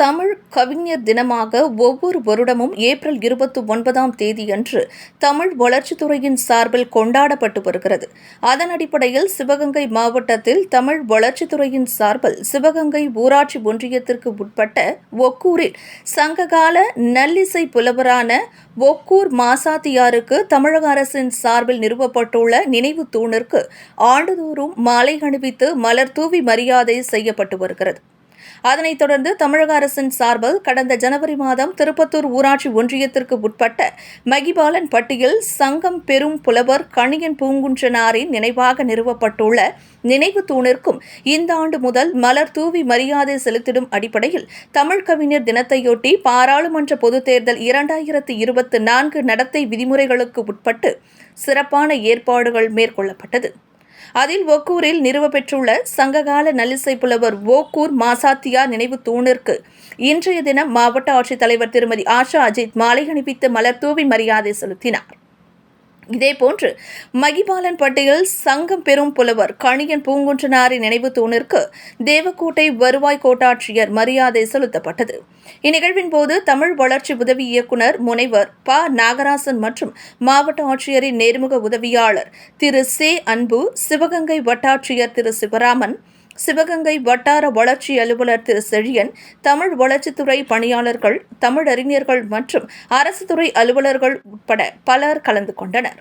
தமிழ் கவிஞர் தினமாக ஒவ்வொரு வருடமும் ஏப்ரல் இருபத்தி ஒன்பதாம் தேதியன்று தமிழ் வளர்ச்சித்துறையின் சார்பில் கொண்டாடப்பட்டு வருகிறது. அதன் அடிப்படையில் சிவகங்கை மாவட்டத்தில் தமிழ் வளர்ச்சித்துறையின் சார்பில் சிவகங்கை ஊராட்சி ஒன்றியத்திற்கு உட்பட்ட ஒக்கூரில் சங்ககால நல்லிசை புலவரான ஒக்கூர் மாசாத்தியாருக்கு தமிழக அரசின் சார்பில் நிறுவப்பட்டுள்ள நினைவு தூணிற்கு ஆண்டுதோறும் மாலை அணிவித்து மலர் தூவி மரியாதை செய்யப்பட்டு வருகிறது. அதனைத் தொடர்ந்து தமிழக அரசின் சார்பில் கடந்த ஜனவரி மாதம் திருப்பத்தூர் ஊராட்சி ஒன்றியத்திற்கு உட்பட்ட மகிபாலன் பட்டியில் சங்கம் பெரும் புலவர் கணியன் பூங்குன்றனாரின் நினைவாக நிறுவப்பட்டுள்ள நினைவு தூணிற்கும் இந்த ஆண்டு முதல் மலர் தூவி மரியாதை செலுத்திடும் அடிப்படையில் தமிழ் கவிஞர் தினத்தையொட்டி பாராளுமன்ற பொதுத் தேர்தல் இரண்டாயிரத்தி இருபத்தி நான்கு நடத்தை விதிமுறைகளுக்கு உட்பட்டு சிறப்பான ஏற்பாடுகள் மேற்கொள்ளப்பட்டது. அதில் ஒக்கூரில் நிறுவப்பெற்றுள்ள சங்ககால நல்லிசை புலவர் ஓக்கூர் மாசாத்தியா நினைவு தூணிற்கு இன்றைய தினம் மாவட்ட ஆட்சித்தலைவர் திருமதி ஆஷா அஜித் மாலை அணிவித்து மலர் தூவி மரியாதை செலுத்தினார். இதேபோன்று மகிபாலன் பட்டியல் சங்கம் பெறும் புலவர் கணியன் பூங்குன்றனாரின் நினைவு தூணிற்கு தேவக்கோட்டை வருவாய் கோட்டாட்சியர் மரியாதை செலுத்தப்பட்டது. இந்நிகழ்வின் போது தமிழ் வளர்ச்சி உதவி இயக்குநர் முனைவர் ப. நாகராசன் மற்றும் மாவட்ட ஆட்சியரின் நேர்முக உதவியாளர் திரு. சே. அன்பு சிவகங்கை வட்டாட்சியர் திரு. சிவராமன் சிவகங்கை வட்டார வளர்ச்சி அலுவலர் திரு. செழியன் தமிழ் வளர்ச்சித்துறை பணியாளர்கள் தமிழறிஞர்கள் மற்றும் அரசு துறை அலுவலர்கள் உட்பட பலர் கலந்து கொண்டனர்.